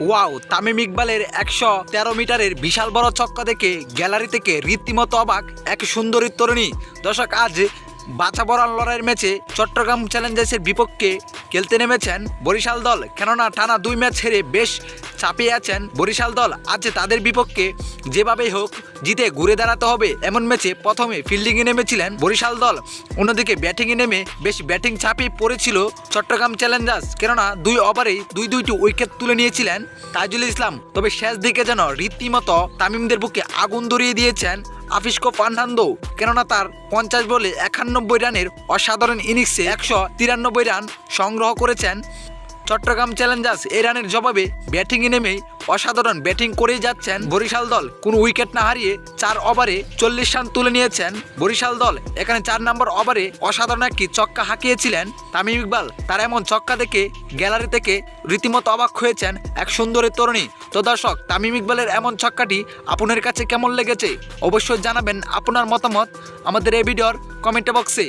Wow, Tamim ইকবালের একশো তেরো মিটারের বিশাল বড় ছক্কা দেখে গ্যালারি থেকে রীতিমতো অবাক এক সুন্দরী তরুণী। দর্শক, আজ বাছা বড়ার লড়াইয়ের ম্যাচে চট্টগ্রাম চ্যালেঞ্জার্সের বিপক্ষে খেলতে নেমেছেন বরিশাল দল। কেননা টানা দুই ম্যাচ হেরে বেশ চাপিয়ে আছেন বরিশাল দল। আজ তাদের বিপক্ষে যেভাবেই হোক জিতে ঘুরে দাঁড়াতে হবে এমন ম্যাচে প্রথমে ফিল্ডিংয়ে নেমেছিলেন বরিশাল দল। অন্যদিকে ব্যাটিংয়ে নেমে বেশ ব্যাটিং চাপিয়ে পড়েছিল চট্টগ্রাম চ্যালেঞ্জার্স। কেননা দুই ওভারেই দুই দুইটি উইকেট তুলে নিয়েছিলেন তাজুল ইসলাম। তবে শেষ দিকে যেন রীতিমতো তামিমদের বুকে আগুন ধরিয়ে দিয়েছেন আফিসকো ফার্নান্দো, কেননা তার পঞ্চাশ বলে একানব্বই রানের অসাধারণ ইনিংসে একশো তিরানব্বই রান সংগ্রহ করেছেন। চট্টগ্রাম চ্যালেঞ্জার্স এই রানের জবাবে ব্যাটিংয়ে নেমেই অসাধারণ ব্যাটিং করেই যাচ্ছেন বরিশাল দল। কোনো উইকেট না হারিয়ে চার ওভারে চল্লিশ রান তুলে নিয়েছেন বরিশাল দল। এখানে চার নম্বর ওভারে অসাধারণ একটি চক্কা হাঁকিয়েছিলেন তামিম ইকবাল। তার এমন চক্কা দেখে গ্যালারি থেকে রীতিমতো অবাক হয়েছেন এক সুন্দরী তরুণী। তো দর্শক, তামিম ইকবালের এমন ছক্কাটি আপনার কাছে কেমন লেগেছে? অবশ্যই জানাবেন আপনার মতামত। আমাদের এই ভিডিওর কমেন্ট বক্সে